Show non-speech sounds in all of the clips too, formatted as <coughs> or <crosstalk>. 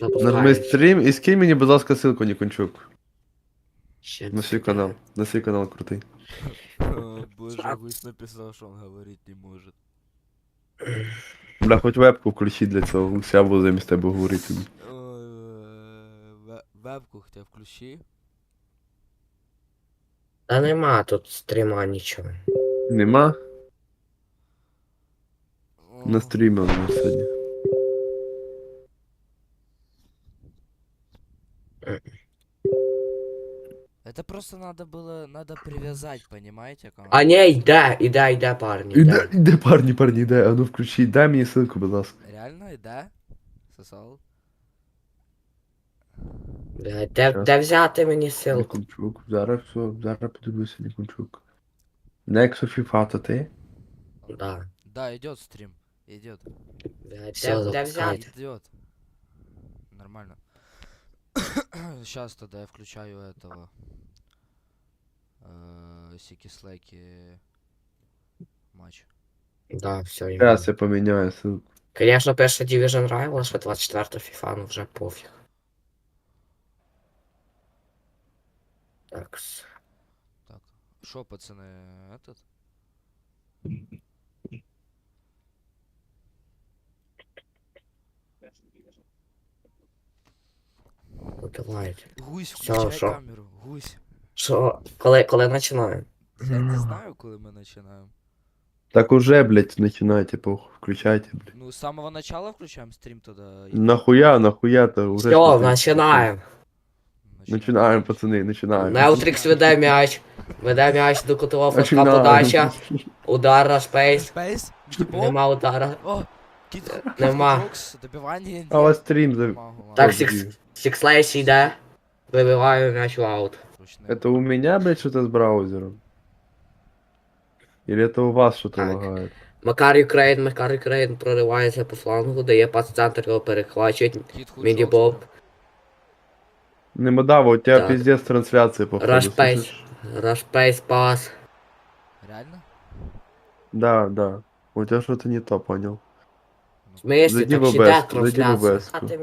Нажми Запускаєш. стрім і скинь мені, будь ласка, ссылку, Нікончук. Ще На свій таке. канал. На свій канал крутий. Э, Боже, А- Гусь написал, что он говорить не может. Бля, хоч вебку включи для цього, гуся буду замість тебе говорити. Э, ве- Вебку хотя включи. Та нема тут стріма нічого. Нема? О, На стрімі у нас сьогодні. Это просто надо было, надо привязать, понимаете? к А не, йде, іде, йде, парні. Іде, Йде. іде, парні, парні, іде, а ну включи, дай мені ссылку, будь ласка. Реально, да? Сосал? Де, де, Щас. де взяти мені силку? Нікончук, зараз все, зараз подивлюся, Нікончук. Nexo FIFA, то ти? Да. Да, идет стрим. Идет. Де, Все, де, де запускайте. взяти? Идет. Нормально. <coughs> Сейчас тогда я включаю этого. э, Сики Слэки матч. Да, все. Зараз я поміняю ссылку. Конечно, перша Division Rival, що 24 FIFA, ну вже пофіг. Так. Так, шо, пацаны, этот? Ну. Гусь, включай шо? камеру. Гусь. Що, коли, коли починаємо? Я не знаю, коли ми починаємо. Так уже, блядь, начинайте, похуй, включайте, блядь. Ну, с самого начала включаем стрим тогда. Нахуя, нахуя-то уже. Все, починаємо. Начинаем, пацаны, начинаем. Неутрикс веде м'яч. Веде м'яч до кутового флажка подача. Удар на шпейс. Спейс? Нема удара. О, кит. Нема. Брокс, добивание. А у вас стрім за... Так, Сікс, блін. Сікслейс йде. Вибиваю м'яч в аут. Это у меня, блядь, что-то с браузером? Или это у вас что-то Так. лагает? Макар Юкрейн, Макар Юкрейн проривається по флангу, дає пас в центр, його перехвачують. Міні Боб. Не Мадава, у тебя Так. пиздец трансляции, походу. Рашпейс. слышишь? Рашпейс пас. Реально? Да, да. У тебя что-то не то, понял. В смислі, Зайди так в ще йде OBS, зайди в трансляція. OBS. А ти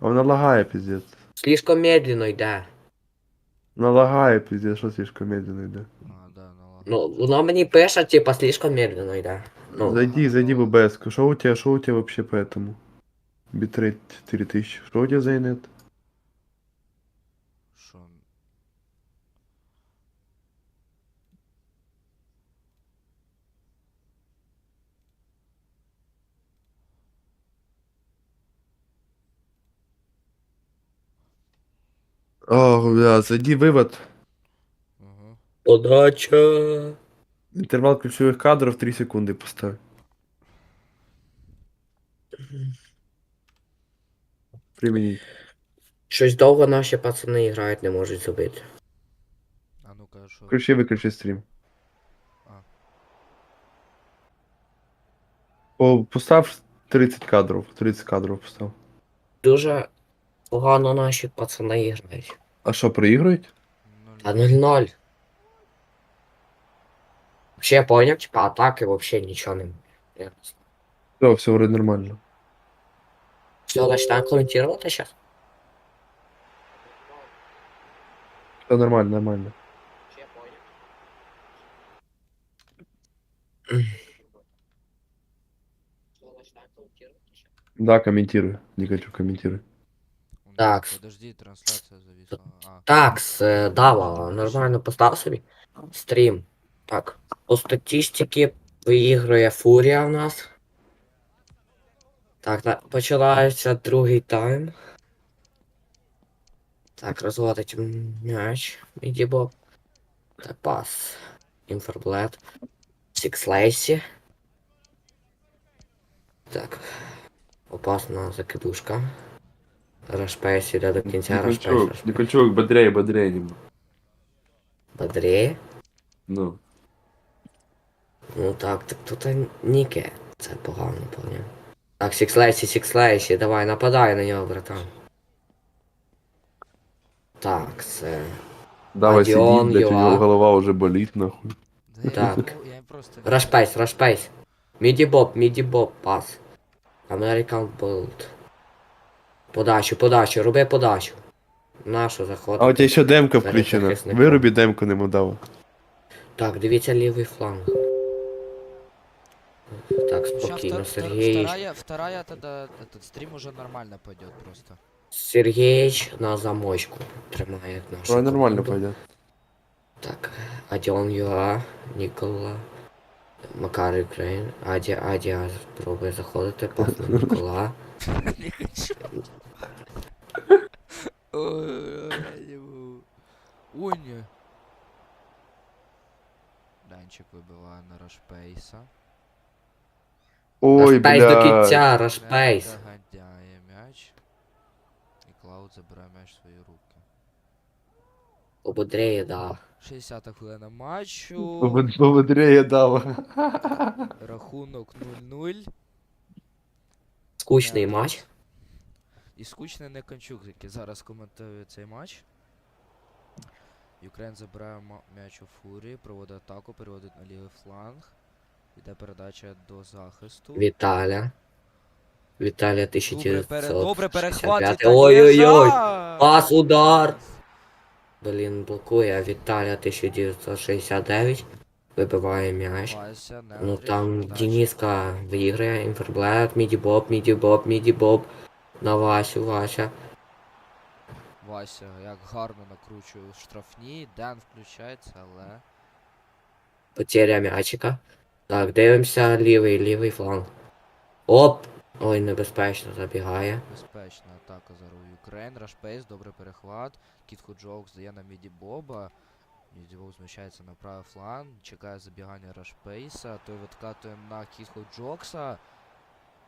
А Она лагает, пиздец. Слишком медленно йде. Она лагает, пиздец, что слишком медленно, да. А, да, ну ладно. Ну, воно мені пише, типа, слишком медленно йде. Ну, Зайди, зайди в OBS. Что у тебя, что у тебя вообще по этому? Битрейт 4000. Что у тебя за инет? О, бля, зайди в вывод. Ага. подача. Интервал ключевых кадров 3 секунды поставь. Применить. Щось довго наші пацани грають, не можуть забити. А ну-ка, шо? Включи, выключи стрим. А. О, постав 30 кадров. 30 кадров постав. Дуже погано наші пацани грають. А що, проігрують? А 0-0. Вообще я поняв, типа атаки вообще нічого не. Все, все вроде нормально. Все, начинаем комментировать сейчас. Все нормально, нормально. Да, комментируй. Не хочу, комментируй. Так. Подожди, трансляция зависла. А, Так, с е, Дава, нормально постав собі. Стрім. Так. По статистиці виігрує Фурія в нас. Так, на... починається другий тайм. Так, розводить м'яч. Мідібоб. Та пас. Інферблет. Сікслейсі. Так. Опасна закидушка. Рашпейс іде до кінця, Рашпейс. Никольчук, Рашпейс. Никольчук, бодрее, бодрее немного. Бодрее. Ну. Ну так, так тут Ніке. Це погано поняв. Так, Сікслейсі, Сікслейсі, давай, нападай на нього, братан. Так, це. Давай Адион, сидим, блядь, у Юа. него голова уже болит, нахуй. да я, Так. ну, я просто... Рашпейс, Рашпейс. Міді Боб, Міді Боб, пас. American Bolt. Подачу, подачу, роби подачу. Нащо заходити? А у тебе ще демка включена. Вируби демку не дав. Так, дивіться лівий фланг. Так, спокійно, Сергій. вторая, вторая тогда этот стрим уже нормально пойдет просто. Сергійч на замочку тримає нашу Вона нормально команду. пойде. Так, Адіон Юа, Нікола, Макар Україн, Аді, Адіа пробує заходити, пас на <laughs> Нікола. Не хочу. Ой, я не могу. Ой, не. Данчик вибиває на Рашпейса. Ой, Рашпейс до бля. кінця, Рашпейс. доганяє м'яч. І Клауд забирає м'яч в свої руки. Ободріє, да. 60 хвилина матчу. Пободрее дав. Рахунок 0-0. Скучний Е, матч. І скучний не Кончук, який зараз коментує цей матч. Юкрейн забирає ма- м'яч у фурії, проводить атаку, переводить на лівий фланг. Іде передача до захисту. Віталя. Віталя Добре, пере... Добре 1965. Ой-ой-ой. Пас, удар. Блін, блокує. Віталя 1969. Вибиває м'яч. Ну там. Дениска виграє, інферблет, міді боб, міді боб, міді боб. На Васю, Вася. Вася, як гарно накручує у штрафні. Ден включається, але. Потеря м'ячика. Так, дивимося лівий, лівий фланг. Оп! Ой, небезпечно забігає. Безпечна атака у Юкрейн. Рашпейс, добрий перехват. Кітху Джокс дає на Міді Боба. Міді Боб зміщається на правий фланг. Чекає забігання Рашпейса. Той відкатує на Кітху Джокса.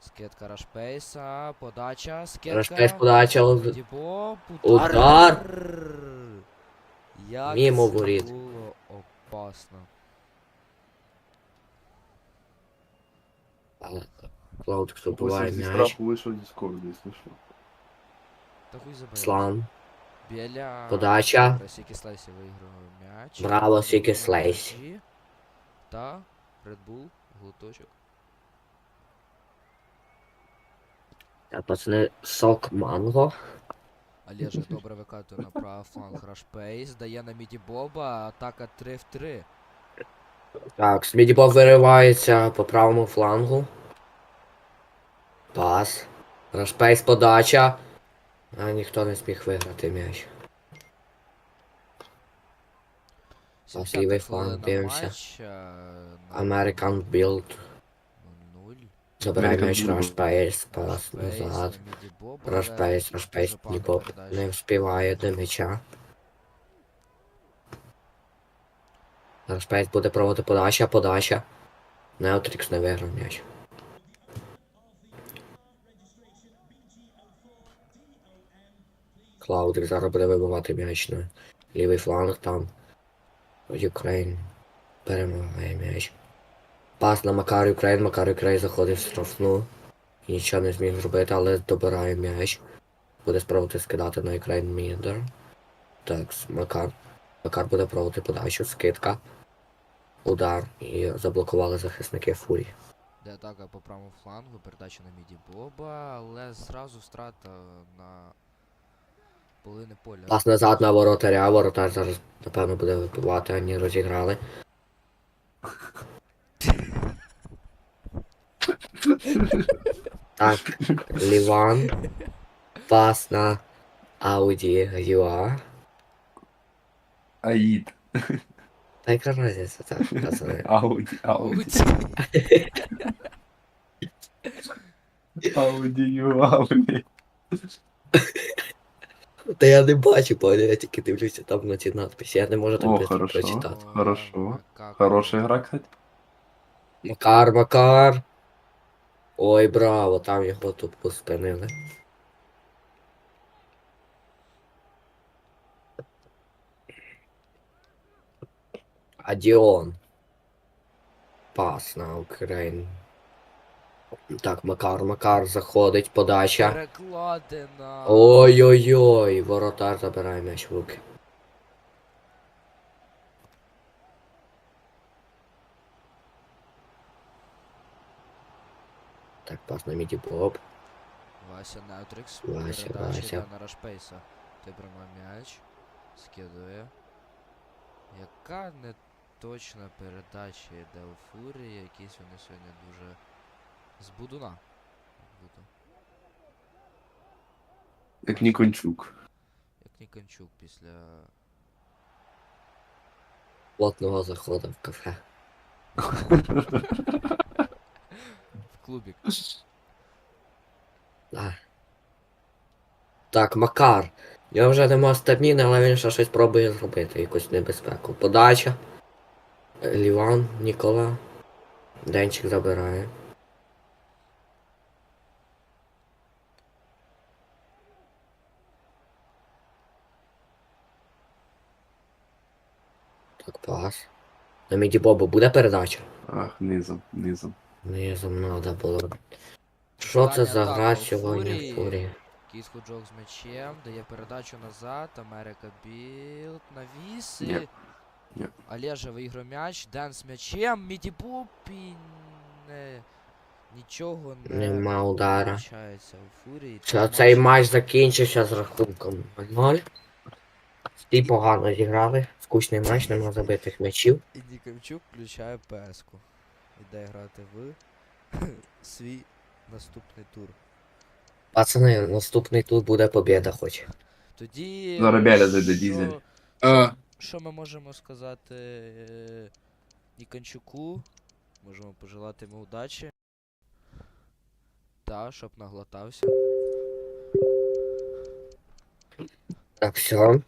Скидка Рашпейса. Подача. Скидка. Рашпейс подача. Міді Боб. Удар. Як Мімо воріт. було опасно. Клаудик забиває После м'яч. страху вышел Дискорд, если что. Та хуй забив. Слан. Біля Подача. Сікі Слейсі виграв м'яч. Браво, Сікі Слейсі. Та Red Bull, глуточок. Так, пацани, сок манго. Олежа добре викатує на правий фланг Рашпейс. Дає на міді Боба. Атака 3 в 3. Так, Смідібов виривається по правому флангу. Пас. Рашпейс подача. А ніхто не зміг виграти м'яч. Так, лівий фланг, дивимося. American Build. 0 Забирає American м'яч. Рашпейс. Пас назад. Рашпейс, Рашпейс, Нібоб не вспіває до м'яча. Рашпейс буде проводити подача, подача. Неотрікс не виграв м'яч. Клаудик зараз буде вибивати м'яч на лівий фланг там. Юкрейн перемагає м'яч. Пас на Макар Юкрейн, Макар Юкрейн заходить в штрафну. І нічого не зміг зробити, але добирає м'яч. Буде спробувати скидати на екран Мідер. Так, Макар. Макар буде проводити подачу, скидка. Удар. І заблокували захисники Фурі. Де атака по правому флангу, передача на міді Боба, але зразу втрата на половини поля. Пас назад на воротаря. Воротар зараз, напевно, буде вибивати, а ні розіграли. Так, Ліван. Пас на Ауді Юа. Аид. Та яка разниця, так, пацани. Ауди, Ауди. Ауди, Ауди. Та я не бачу, понял, я тільки дивлюся там на ці надписи, я не можу там О, просто хорошо. прочитати. Хорошо. Хорошая игра, кстати. Макар, Макар. Ой, браво, там його тут поспинили. Адіон. Пас на Україн. Так, Макар, Макар заходить, подача. Перекладина. Ой-ой-ой, воротар забирає м'яч в руки. Так, пас на міді Боб. Вася Неутрикс. Вася, Вася. на Рашпейса. Той приймає м'яч. Скидує. Яка неточна передача йде у. Якісь вони сьогодні дуже з будуна. будто. Як Нікончук. Як Нікончук після Плотного заходу в кафе. в клубі. Да. Так, Макар. Я вже нема стаміни, але він ще щось пробує зробити, якусь небезпеку. Подача. Ліван, Нікола. Денчик забирає. Так, пас. На міді Бобу буде передача? Ах, низом, низом. Низом надо було. Що це за гра сьогодні в фурії? Кіс Худжок з м'ячем, дає передачу назад, Америка Білд, навіси. Ні. Ні. Олежа виграв м'яч, Ден з м'ячем, Міді Попі не... Нічого не Нема удара. получається у Фурії. Що Там цей матч закінчився з рахунком 0. Всі погано зіграли. Скучний матч, нема забитих м'ячів. І Нікомчук включає ПС-ку. Іде грати в <laughs> свій наступний тур. Пацани, наступний тут буде побіда хоч. Тоді. Заробляли за що- Що ми можемо сказати е, Ніканчуку? Можемо пожелати йому удачі. Та, щоб наглотався. Так, все.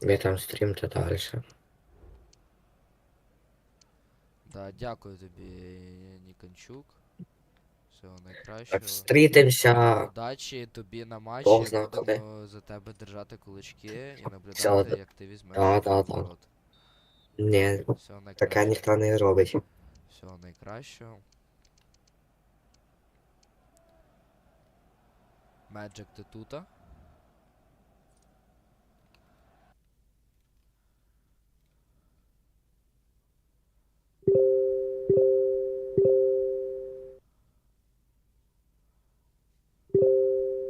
Ви там стрімте далі. Да, дякую тобі, Ніканчук. Всього найкращого. Встрітимся. Удачі тобі на матчі. Бог знає Будемо за тебе держати кулачки і наблюдати, Всього- як ти візьмеш. Да, да, да. Ні, таке ніхто не робить. Всього найкращого. Меджик ти тута?